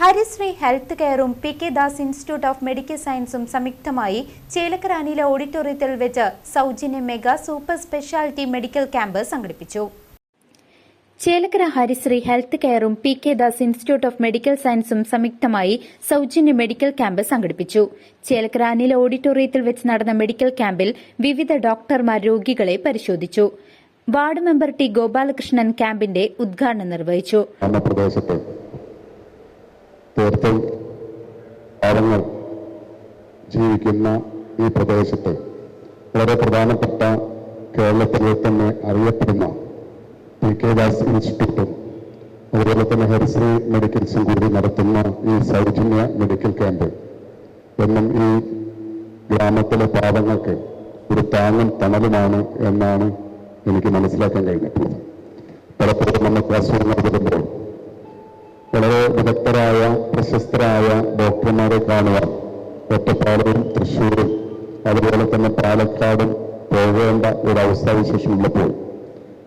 Harisree health കെയറും P K Das institute of medical സയൻസും സംയുക്തമായി ചേലക്കര അനില ഓഡിറ്റോറിയത്തിൽ വെച്ച് സൗജന്യ mega super speciality medical camp സംഘടിപ്പിച്ചു. ചേലക്കര ഹരിശ്രീ health കെയറും P K Das institute of medical സയൻസും സംയുക്തമായി സൗജന്യ മെഡിക്കൽ ക്യാമ്പ് സംഘടിപ്പിച്ചു. ചേലക്കര അനില ഓഡിറ്റോറിയത്തിൽ വെച്ച് നടന്ന മെഡിക്കൽ ക്യാമ്പിൽ വിവിധ ഡോക്ടർമാർ രോഗികളെ പരിശോധിച്ചു. വാർഡ് മെമ്പർ ടി ഗോപാലകൃഷ്ണൻ ക്യാമ്പിന്റെ ഉദ്ഘാടനം നിർവഹിച്ചു. പ്രദേശത്ത് പാവങ്ങൾ ജീവിക്കുന്ന ഈ പ്രദേശത്ത് വളരെ പ്രധാനപ്പെട്ട കേരളത്തിലെ തന്നെ അറിയപ്പെടുന്ന പി കെ ദാസ് ഇൻസ്റ്റിറ്റ്യൂട്ടും അതുപോലെ തന്നെ ഹരിശ്രീ മെഡിക്കൽസും കൂടി നടത്തുന്ന ഈ സൗജന്യ മെഡിക്കൽ ക്യാമ്പ് എന്നും ഈ ഗ്രാമത്തിലെ പാവങ്ങൾക്ക് ഒരു താങ്ങും തണലുമാണ് എന്നാണ് എനിക്ക് മനസ്സിലാക്കാൻ കഴിഞ്ഞിട്ടുള്ളത്. പലപ്പോഴും നമുക്ക് അസുഖങ്ങൾ വരുമ്പോൾ വളരെ വിദഗ്ധരായ പ്രശസ്തരായ ഡോക്ടർമാരെ കാണുക ഒറ്റപ്പാലും തൃശ്ശൂരും അതുപോലെ തന്നെ പാലക്കാടും പോകേണ്ട ഒരു അവസ്ഥാവിശേഷം ഉള്ളപ്പോൾ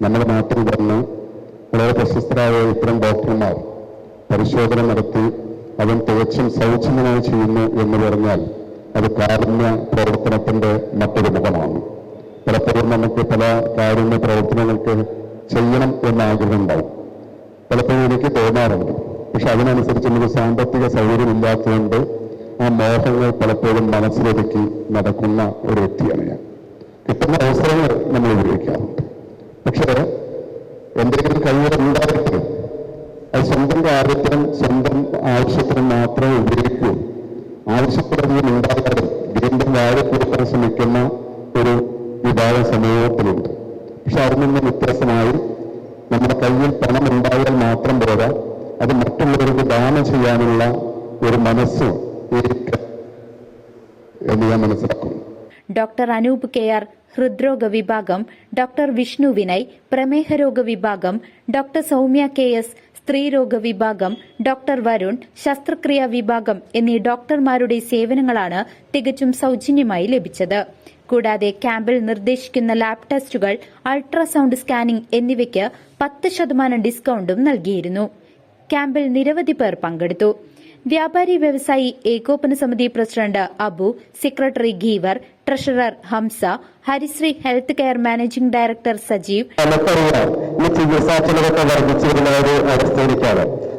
നമ്മുടെ നാട്ടിൽ വന്ന് വളരെ പ്രശസ്തരായ ഇത്തരം ഡോക്ടർമാർ പരിശോധന നടത്തി അവൻ തികച്ചും സൗജന്യമായി ചെയ്യുന്നു എന്ന് പറഞ്ഞാൽ അത് കാരുണ്യ പ്രവർത്തനത്തിന്റെ മറ്റൊരു മുഖമാണ്. പലപ്പോഴും നമുക്ക് പല കാരുണ്യ പ്രവർത്തനങ്ങൾക്ക് ചെയ്യണം എന്ന ആഗ്രഹം പലപ്പോഴും എനിക്ക് തോന്നാറുണ്ട് പക്ഷെ അതിനനുസരിച്ച് നമുക്ക് സാമ്പത്തിക സൗകര്യം ഇല്ലാത്തതുകൊണ്ട് ആ മോഹങ്ങൾ പലപ്പോഴും മനസ്സിലൊതുക്കി നടക്കുന്ന ഒരു വ്യക്തിയാണ് ഞാൻ. കിട്ടുന്ന അവസരങ്ങൾ നമ്മൾ ഉപയോഗിക്കാറുണ്ട്. പക്ഷേ എന്തെങ്കിലും കഴിവുകൾ ഉണ്ടായിട്ട് അത് സ്വന്തം കാര്യത്തിനും സ്വന്തം ആവശ്യത്തിനും മാത്രമേ ഉപയോഗിക്കൂ. ആവശ്യപ്പെടുന്നതിൽ ഉണ്ടായാലും വീണ്ടും വാഴ കൊടുക്കാൻ ശ്രമിക്കുന്ന ഒരു വിഭാഗം സമൂഹത്തിലുണ്ട്. പക്ഷെ അതിൽ നിന്ന് വ്യത്യാസമായി നമ്മുടെ കയ്യിൽ പണം ഉണ്ടായാൽ മാത്രം പോരാ അത് മറ്റുള്ളവർക്ക് ദാനം ചെയ്യാനുള്ള ഒരു മനസ്സ് എന്ന് ഞാൻ മനസ്സിലാക്കുന്നു. ഡോക്ടർ അനൂപ് കെ ആർ ഹൃദ്രോഗ വിഭാഗം ഡോക്ടർ വിഷ്ണു വിനയ് പ്രമേഹരോഗ വിഭാഗം ഡോക്ടർ സൗമ്യ കെ എസ് സ്ത്രീരോഗ വിഭാഗം ഡോക്ടർ വരുൺ ശസ്ത്രക്രിയ വിഭാഗം എന്നീ ഡോക്ടർമാരുടെ സേവനങ്ങളാണ് തികച്ചും സൌജന്യമായി ലഭിച്ചത്. കൂടാതെ ക്യാമ്പിൽ നിർദ്ദേശിക്കുന്ന ലാബ് ടെസ്റ്റുകൾ അൾട്രാസൌണ്ട് സ്കാനിംഗ് എന്നിവയ്ക്ക് പത്ത് ശതമാനം ഡിസ്കൌണ്ടും നൽകിയിരുന്നു. ക്യാമ്പിൽ നിരവധി പേർ പങ്കെടുത്തു. വ്യാപാരി വ്യവസായി ഏകോപന സമിതി president Abu secretary Geevar treasurer Hamza Harisree health care managing director Sajeev.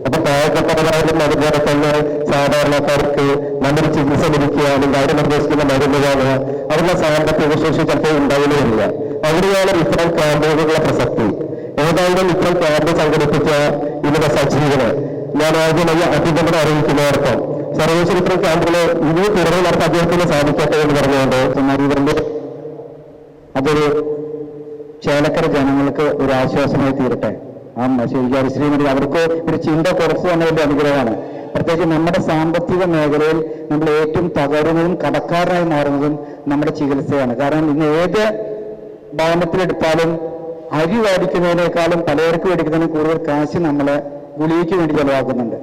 അപ്പൊ പാവപ്പെട്ടവരായാലും അതുപോലെ തന്നെ സാധാരണക്കാർക്ക് നല്ലൊരു ചികിത്സ ലഭിക്കുകയാണെങ്കിൽ അവർ നിർദ്ദേശിക്കുന്ന മരുന്നുകളാണ് അവരുടെ സാമ്പത്തിക ശേഷി ചിലപ്പോൾ ഉണ്ടാവുകയില്ല. അവിടെയാണ് ഇത്തരം ക്യാമ്പുകളുടെ പ്രസക്തി. ഏതായാലും ഇത്തരം ക്യാമ്പ് സംഘടിപ്പിച്ച ഇതിന്റെ സജീവന്. ഞാൻ ആദ്യമായി അഭിനന്ദനം അറിയിക്കുന്നവർക്കും സർവേശ്വരത്തിൽ ക്യാമ്പിലെ ഇനി തുടർന്ന് നടത്താൻ അദ്ദേഹത്തിന് സാധിക്കട്ടെ എന്ന് പറഞ്ഞുകൊണ്ട് ഇതിന്റെ അതൊരു ചേലക്കര ജനങ്ങൾക്ക് ഒരു ആശ്വാസമായി തീരട്ടെ. ആ ശരിക്കും ശ്രീമതി അവർക്ക് ഒരു ചിന്ത കുറച്ച് തന്നെ വലിയ അനുഗ്രഹമാണ്. പ്രത്യേകിച്ച് നമ്മുടെ സാമ്പത്തിക മേഖലയിൽ നമ്മൾ ഏറ്റവും തകരുന്നതും കടക്കാരനായി മാറുന്നതും നമ്മുടെ ചികിത്സയാണ്. കാരണം ഇന്ന് ഏത് ഭവനത്തിലെടുത്താലും അരി മേടിക്കുന്നതിനേക്കാളും പലചരക്ക് മേടിക്കുന്നതിന് കൂടുതൽ കാശ് നമ്മൾ ഗുളികയ്ക്ക് വേണ്ടി ചെലവാക്കുന്നുണ്ട്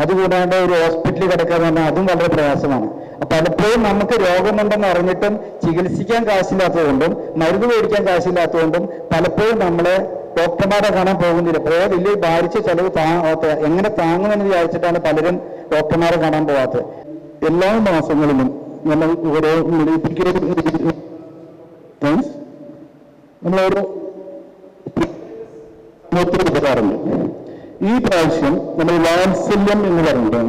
അതുകൂടാണ്ട് ഒരു ഹോസ്പിറ്റലിൽ കിടക്കുക എന്ന് പറഞ്ഞാൽ അതും വളരെ പ്രയാസമാണ് പലപ്പോഴും നമുക്ക് രോഗമുണ്ടെന്ന് അറിഞ്ഞിട്ടും ചികിത്സിക്കാൻ കാശില്ലാത്തതുകൊണ്ടും മരുന്ന് മേടിക്കാൻ കാശില്ലാത്തതുകൊണ്ടും പലപ്പോഴും നമ്മളെ ഡോക്ടർമാരെ കാണാൻ പോകുന്നില്ല പല വലിയ ഭാരിച്ച ചെലവ് എങ്ങനെ താങ്ങുമെന്ന് വിചാരിച്ചിട്ടാണ് പലരും ഡോക്ടർമാരെ കാണാൻ പോകാത്തത് എല്ലാ മാസങ്ങളിലും നമ്മൾ ഓരോ നമ്മൾ ഒത്തിരി ഉപകാരമുണ്ട് ഈ പ്രാവശ്യം നമ്മൾ വാത്സല്യം എന്ന് പറയുമ്പോൾ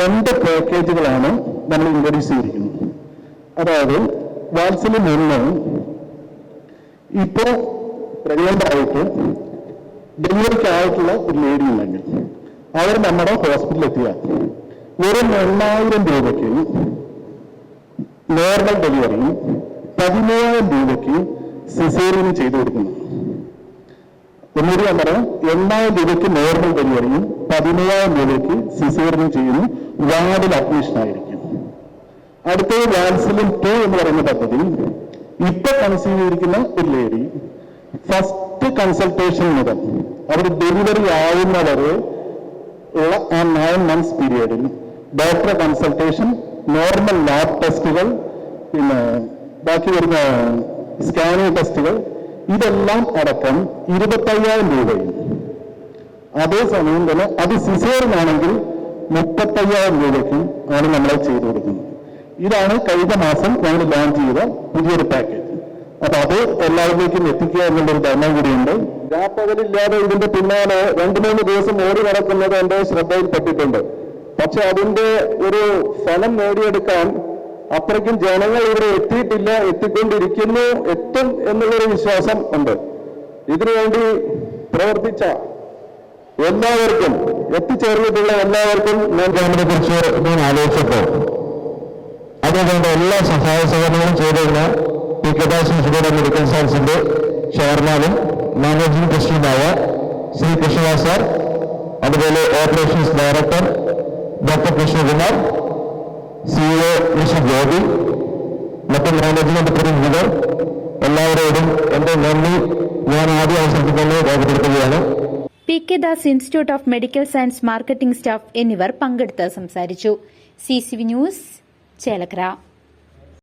രണ്ട് പാക്കേജുകളാണ് നമ്മൾ ഇൻട്രൊഡ്യൂസ് ചെയ്തിരിക്കുന്നത്. അതായത് വാത്സല്യം ഒന്ന് ഇപ്പോ പ്രഗ്നന്റ് ആയിട്ട് ഡെലിവറിക്ക് ആയിട്ടുള്ള ഒരു ലേഡി ഉണ്ടെങ്കിൽ അവർ നമ്മുടെ ഹോസ്പിറ്റലിൽ എത്തിയ വെറും എണ്ണായിരം രൂപയ്ക്ക് നോർമൽ ഡെലിവറിയും പതിമൂവായിരം രൂപയ്ക്ക് സിസേറിയനും ചെയ്തു കൊടുക്കുന്നു. ഒന്നുകൂടി ഞാൻ പറയാം എണ്ണായിരം രൂപയ്ക്ക് നോർമൽ ഡെലിവറിയും പതിനയ്യായിരം രൂപയ്ക്ക് സിസേറിയൻ ചെയ്യുന്നു. വാർഡിൽ അഡ്മിഷൻ ആയിരിക്കും അടുത്തത് വാത്സല്യം ടു എന്ന് പറയുന്ന പദ്ധതി ഇപ്പൊ കൺസീവ് ചെയ്തിരിക്കുന്ന ഒരു ലേഡി ഫസ്റ്റ് കൺസൾട്ടേഷൻ മുതൽ അവർ ഡെലിവറി ആവുന്നവരെ ഉള്ള ആ നയൻ മന്ത്സ് പീരിയഡിൽ ഡോക്ടറെ കൺസൾട്ടേഷൻ നോർമൽ ലാബ് ടെസ്റ്റുകൾ പിന്നെ ബാക്കി വരുന്ന സ്കാനിങ് ടെസ്റ്റുകൾ ഇതെല്ലാം അടക്കം ഇരുപത്തയ്യായിരം രൂപയും. അതേസമയം തന്നെ അത് സിസേറിനാണെങ്കിൽ മുപ്പത്തയ്യായിരം രൂപയ്ക്കും ആണ് നമ്മൾ ചെയ്തു കൊടുക്കുന്നത്. ഇതാണ് കഴിഞ്ഞ മാസം ഞങ്ങൾ ലോഞ്ച് ചെയ്ത പുതിയൊരു പാക്കേജ് അപ്പൊ അത് എല്ലാവരിലേക്കും എത്തിക്കുക എന്നുള്ളൊരു ധർമ്മം കൂടിയുണ്ട്. രാപ്പകലില്ലാതെ ഇതിന്റെ പിന്നാലെ രണ്ടു മൂന്ന് ദിവസം ഓടി നടക്കുന്നത് എന്റെ ശ്രദ്ധയിൽപ്പെട്ടിട്ടുണ്ട്. പക്ഷെ അതിന്റെ ഒരു ഫലം നേടിയെടുക്കാൻ അത്രയ്ക്കും ജനങ്ങൾ ഇവിടെ എത്തിയിട്ടില്ല എത്തിക്കൊണ്ടിരിക്കുന്നു എത്തും എന്നുള്ളൊരു വിശ്വാസം ഉണ്ട്. ഇതിനുവേണ്ടി പ്രവർത്തിച്ച എല്ലാവർക്കും എത്തിച്ചേർന്നിട്ടുള്ള എല്ലാവർക്കും ഞാൻ ക്യാമ്പിനെ കുറിച്ച് ഞാൻ ആലോചിച്ചപ്പോൾ അതുകൊണ്ട് എല്ലാ സഹായ സഹകരണങ്ങളും ചെയ്തിരുന്ന P K Das institute medical സയൻസിന്റെ ചെയർമാനും മാനേജിംഗ് പ്രസിഡന്റായ ശ്രീ കൃഷ്ണദാസ് സാർ അതുപോലെ operations director doctor Krishnakumar CEO mister Joby മറ്റ് മാനേജ്മെന്റ് പ്രതിനിധികൾ എല്ലാവരോടും എന്റെ നന്ദി. ഞാൻ ആദ്യ അവസരത്തിൽ തന്നെ രേഖപ്പെടുത്തുകയാണ് P K Das institute of medical science marketing staff എന്നിവർ പങ്കെടുത്ത് സംസാരിച്ചു. C C V news Chelakkara.